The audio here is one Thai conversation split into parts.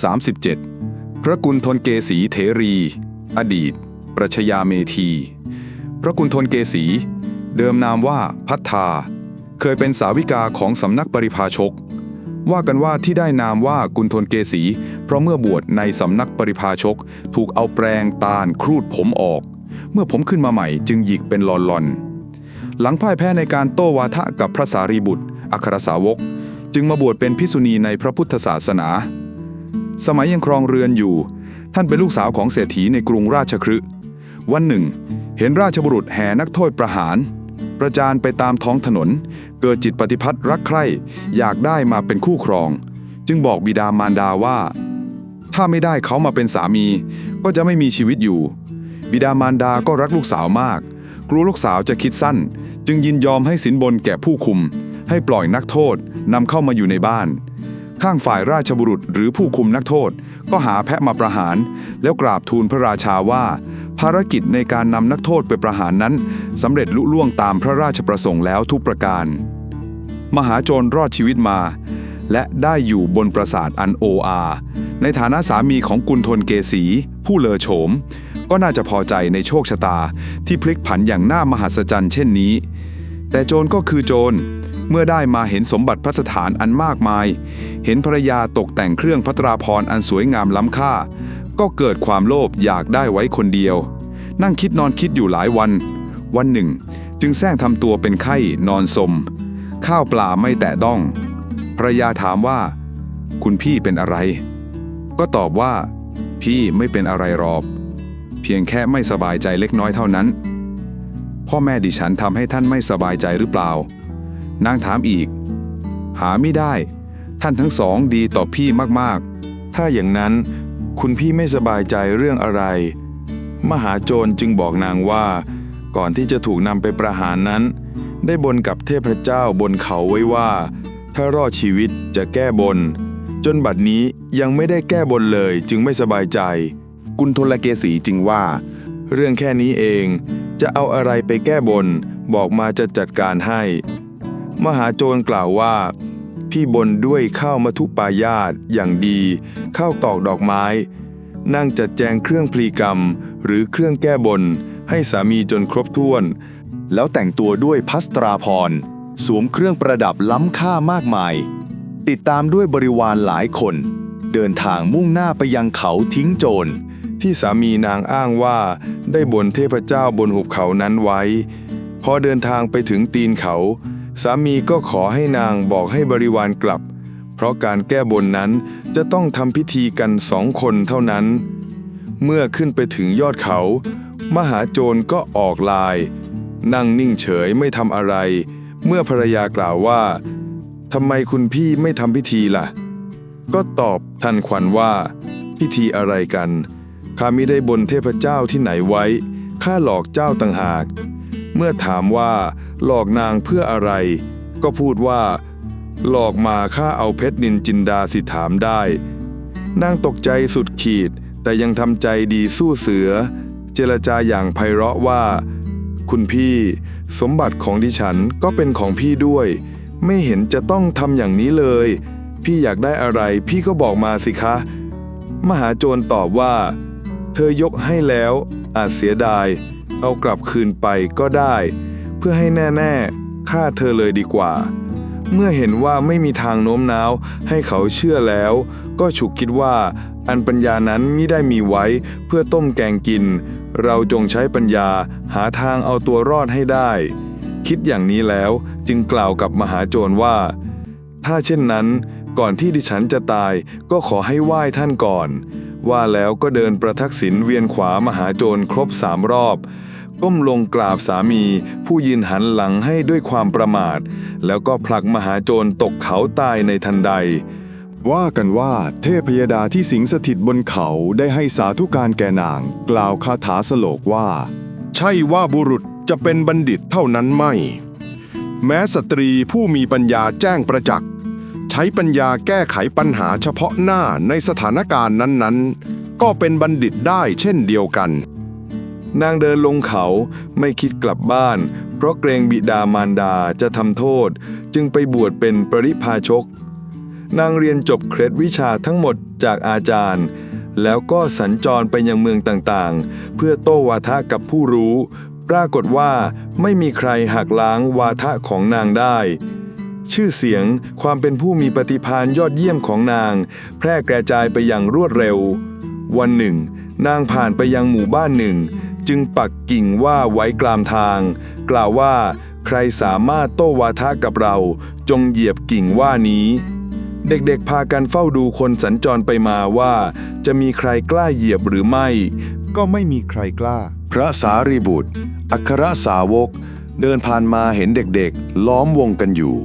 37 พระกุณฑลเกษีเถรี อดีต ประชยาเมธี พระกุณฑลเกษี เดิมนามว่าพัฒธา เคยเป็นสาวิกาของสำนักปริพาชก ว่ากันว่าที่ได้นามว่ากุณฑลเกษี เพราะเมื่อบวชในสำนักปริพาชก ถูกเอาแปรงตาลครูดผมออก เมื่อผมขึ้นมาใหม่จึงหยิกเป็นลอนลอนหลังพ่ายแพ้ในการโต้วาทะกับพระสารีบุตร อัครสาวก จึงมาบวชเป็นภิกษุณีในพระพุทธศาสนา สมัยยังครองเรือนอยู่ ท่านเป็นลูกสาวของเศรษฐีในกรุงราชคฤห์วันหนึ่ง เห็นราชบุรุษแห่นักโทษประหาร ประจานไปตามท้องถนน เกิดจิตปฏิพัทธ์รักใคร่อยากได้มาเป็นคู่ครอง จึงบอกบิดามารดาว่า ถ้าไม่ได้เขามาเป็นสามี ก็จะไม่มีชีวิตอยู่ บิดามารดาก็รักลูกสาวมาก กลัวลูกสาวจะคิดสั้น จึงยินยอมให้สินบนแก่ผู้คุม ให้ปล่อยนักโทษนำเข้ามาอยู่ในบ้าน ข้างฝ่ายราชบุรุษหรือผู้คุมนักโทษ ก็หาแพะมาประหาร แล้วกราบทูลพระราชาว่า ภารกิจในการนำนักโทษไปประหารนั้นสำเร็จลุล่วงตามพระราชประสงค์แล้วทุกประการ มหาโจรรอดชีวิตมา และได้อยู่บนปราสาทอันโออาในฐานะสามีของกุณฑลเกษี ผู้เลอโฉม ก็น่าจะพอใจในโชคชะตาที่พลิกผันอย่างน่ามหัศจรรย์เช่นนี้ แต่โจรก็คือโจร เมื่อได้มาเห็นสมบัติพระสถานอันมากมาย เห็นภรยาตกแต่งเครื่องพัตราพรอันสวยงามล้ำค่า ก็เกิดความโลภอยากได้ไว้คนเดียว นั่งคิดนอนคิดอยู่หลายวัน วันหนึ่ง จึงแซงทำตัวเป็นไข้นอนสม ข้าวปลาไม่แตะต้องภรรยาถามว่า คุณพี่เป็นอะไร ก็ตอบว่า พี่ไม่เป็นอะไรหรอกเพียงแค่ไม่สบายใจเล็กน้อยเท่านั้น พ่อแม่ดิฉันทำให้ท่านไม่สบายใจหรือเปล่า นางถามอีก หาไม่ได้ ท่านทั้งสองดีต่อพี่มากถ้าอย่างนั้นคุณพี่ไม่สบายใจเรื่องอะไร มหาโจรจึงบอกนางว่า ก่อนที่จะถูกนำไปประหารนั้น ได้บนกับเทพเจ้าบนเขาไว้ว่า ถ้ารอดชีวิตจะแก้บน จนบัดนี้ยังไม่ได้แก้บนเลยจึงไม่สบายใจ กุณฑลเกษีจึงว่า เรื่องแค่นี้เอง จะเอาอะไรไปแก้บน บอกมาจะจัดการให้ มหาโจรกล่าวว่า พี่บนด้วยข้าวมัทุปายาตอย่างดีข้าวตอกดอกไม้ นั่งจัดแจงเครื่องพลีกรรม หรือเครื่องแก้บน ให้สามีจนครบถ้วน แล้วแต่งตัวด้วยพัสตราพร สวมเครื่องประดับล้ำค่ามากมาย ติดตามด้วยบริวารหลายคน เดินทางมุ่งหน้าไปยังเขาทิ้งโจรที่สามีนางอ้างว่าได้บนเทพเจ้าบนหุบเขานั้นไว้ พอเดินทางไปถึงตีนเขา สามีก็ขอให้นางบอกให้บริวารกลับ เพราะการแก้บนนั้นจะต้องทำพิธีกันสองคนเท่านั้น เมื่อขึ้นไปถึงยอดเขา มหาโจรก็ออกลาย นั่งนิ่งเฉยไม่ทำอะไร เมื่อภรรยากล่าวว่าทำไมคุณพี่ไม่ทำพิธีล่ะ ก็ตอบทันควันว่า พิธีอะไรกันข้ามิได้บนเทพเจ้าที่ไหนไว้ข้าหลอกเจ้าต่างหาก เมื่อถามว่า หลอกนางเพื่ออะไร ก็พูดว่า หลอกมาข้าเอาเพชรนินจินดาสิถามได้ นางตกใจสุดขีด แต่ยังทำใจดีสู้เสือ เจรจาอย่างไพเราะว่า คุณพี่สมบัติของดิฉันก็เป็นของพี่ด้วย ไม่เห็นจะต้องทำอย่างนี้เลย พี่อยากได้อะไรพี่ก็บอกมาสิคะ มหาโจรตอบว่า เธอยกให้แล้ว อาจเสียดาย เอากลับคืนไปก็ได้ พื่อให้แน่ๆฆ่าเธอเลยดีกว่า เมื่อเห็นว่าไม่มีทางโน้มน้าวให้เขาเชื่อแล้ว ก็ฉุกคิดว่าอันปัญญานั้นมิได้มีไว้เพื่อต้มแกงกิน เราจงใช้ปัญญาหาทางเอาตัวรอดให้ได้ คิดอย่างนี้แล้วจึงกล่าวกับมหาโจรว่า ถ้าเช่นนั้น ก่อนที่ดิฉันจะตายก็ขอให้ไหว้ท่านก่อน ว่าแล้วก็เดินประทักษิณเวียนขวามหาโจรครบสามรอบ ก้มลงกราบสามี ผู้ยืนหันหลังให้ด้วยความประมาท แล้วก็ผลักมหาโจรตกเขาตายในทันใด ว่ากันว่าเทพยดาที่สิงสถิตบนเขาได้ให้สาธุการแก่นาง กล่าวคาถาสโลกว่า ใช่ว่าบุรุษจะเป็นบัณฑิตเท่านั้นไม่ แม้สตรีผู้มีปัญญาแจ้งประจักษ์ใช้ปัญญาแก้ไขปัญหาเฉพาะหน้าในสถานการณ์นั้นๆ ก็เป็นบัณฑิตได้เช่นเดียวกัน นางเดินลงเขาไม่คิดกลับบ้าน เพราะเกรงบิดามารดาจะทำโทษ จึงไปบวชเป็นปริพาชก นางเรียนจบเคล็ดวิชาทั้งหมดจากอาจารย์ แล้วก็สัญจรไปยังเมืองต่างๆ เพื่อโต้วาทะกับผู้รู้ ปรากฏว่าไม่มีใครหักล้างวาทะของนางได้ชื่อเสียงความเป็นผู้มีปฏิภาณยอดเยี่ยมของนาง แพร่กระจายไปอย่างรวดเร็ว วันหนึ่ง นางผ่านไปยังหมู่บ้านหนึ่ง จึงปักกิ่งว่าไว้กลางทาง กล่าวว่า ใครสามารถโต้วาทะกับเรา จงเหยียบกิ่งว่านี้ เด็กๆพากันเฝ้าดูคนสัญจรไปมาว่า จะมีใครกล้าเหยียบหรือไม่ ก็ไม่มีใครกล้า พระสารีบุตร อัครสาวก เดินผ่านมาเห็นเด็กๆ ล้อมวงกันอยู่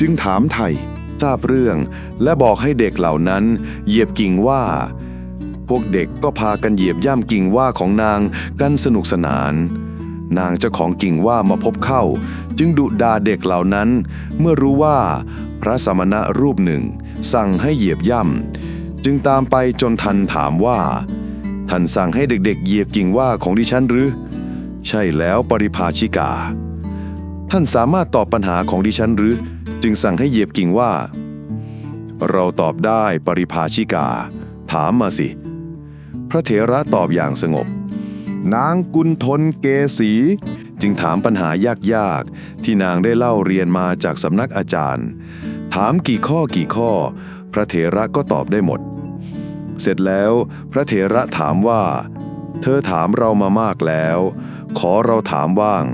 จึงถามไทยทราบเรื่อง และบอกให้เด็กเหล่านั้น เหยียบกิ่งว่า พวกเด็กก็พากันเหยียบย่ำกิ่งว่าของนางกันสนุกสนาน นางเจ้าของกิ่งว่ามาพบเข้า จึงดุด่าเด็กเหล่านั้น เมื่อรู้ว่าพระสมณะรูปหนึ่ง สั่งให้เหยียบย่ำจึงตามไปจนทันถามว่า ท่านสั่งให้เด็กๆ เหยียบกิ่งว่าของดิฉันหรือ ใช่แล้วปริภาชิกา ท่านสามารถตอบปัญหาของดิฉันหรือ จึงสั่งให้เหยียบกิ่งว่า เราตอบได้ปริภาชิกา ถามมาสิ พระเถระตอบอย่างสงบ นางกุณทนเกษี จึงถามปัญหายากๆ ที่นางได้เล่าเรียนมาจากสำนักอาจารย์ ถามกี่ข้อกี่ข้อ พระเถระก็ตอบได้หมด เสร็จแล้วพระเถระถามว่า เธอถามเรามามากแล้ว ขอเราถามบ้าง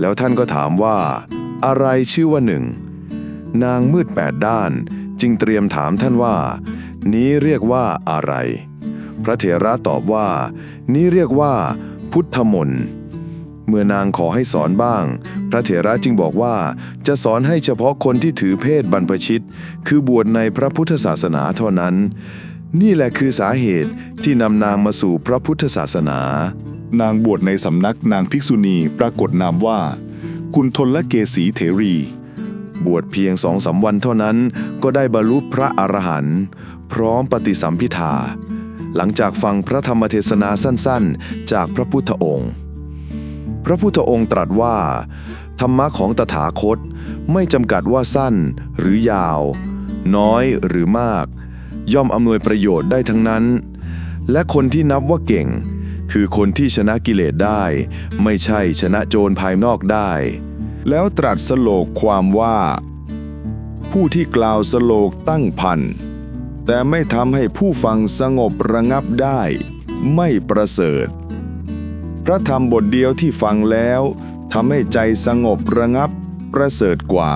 แล้วท่านก็ถามว่า อะไรชื่อว่าหนึ่ง นางมืดแปดด้านจึงเตรียมถามท่านว่า นี้เรียกว่าอะไร พระเถระตอบว่า นี้เรียกว่า พุทธมนต์เมื่อนางขอให้สอนบ้าง พระเถระจึงบอกว่า จะสอนให้เฉพาะคนที่ถือเพศบรรพชิต คือบวชในพระพุทธศาสนาเท่านั้น นี่แหละคือสาเหตุที่นำนางมาสู่พระพุทธศาสนา นางบวชในสำนักนางภิกษุณีปรากฏนามว่า คุณทนและเกษีเถรี บวชเพียงสองสามวันเท่านั้น ก็ได้บรรลุพระอรหันต์พร้อมปฏิสัมพิทา หลังจากฟังพระธรรมเทศนาสั้นๆ จากพระพุทธองค์ พระพุทธองค์ตรัสว่า ธรรมะของตถาคตไม่จำกัดว่าสั้นหรือยาว น้อยหรือมาก ย่อมอำนวยประโยชน์ได้ทั้งนั้น และคนที่นับว่าเก่ง คือคนที่ชนะกิเลสได้ ไม่ใช่ชนะโจรภายนอกได้ แล้วตรัสสโลกความว่า ผู้ที่กล่าวสโลกตั้งพัน แต่ไม่ทำให้ผู้ฟังสงบระงับได้ ไม่ประเสริฐ พระธรรมบทเดียวที่ฟังแล้วทำให้ใจสงบระงับประเสริฐกว่า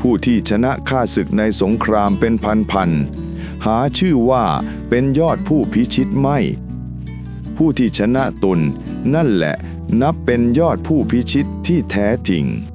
ผู้ที่ชนะข้าศึกในสงครามเป็นพันๆหาชื่อว่าเป็นยอดผู้พิชิตไม่ ผู้ที่ชนะตนนั่นแหละนับเป็นยอดผู้พิชิตที่แท้จริง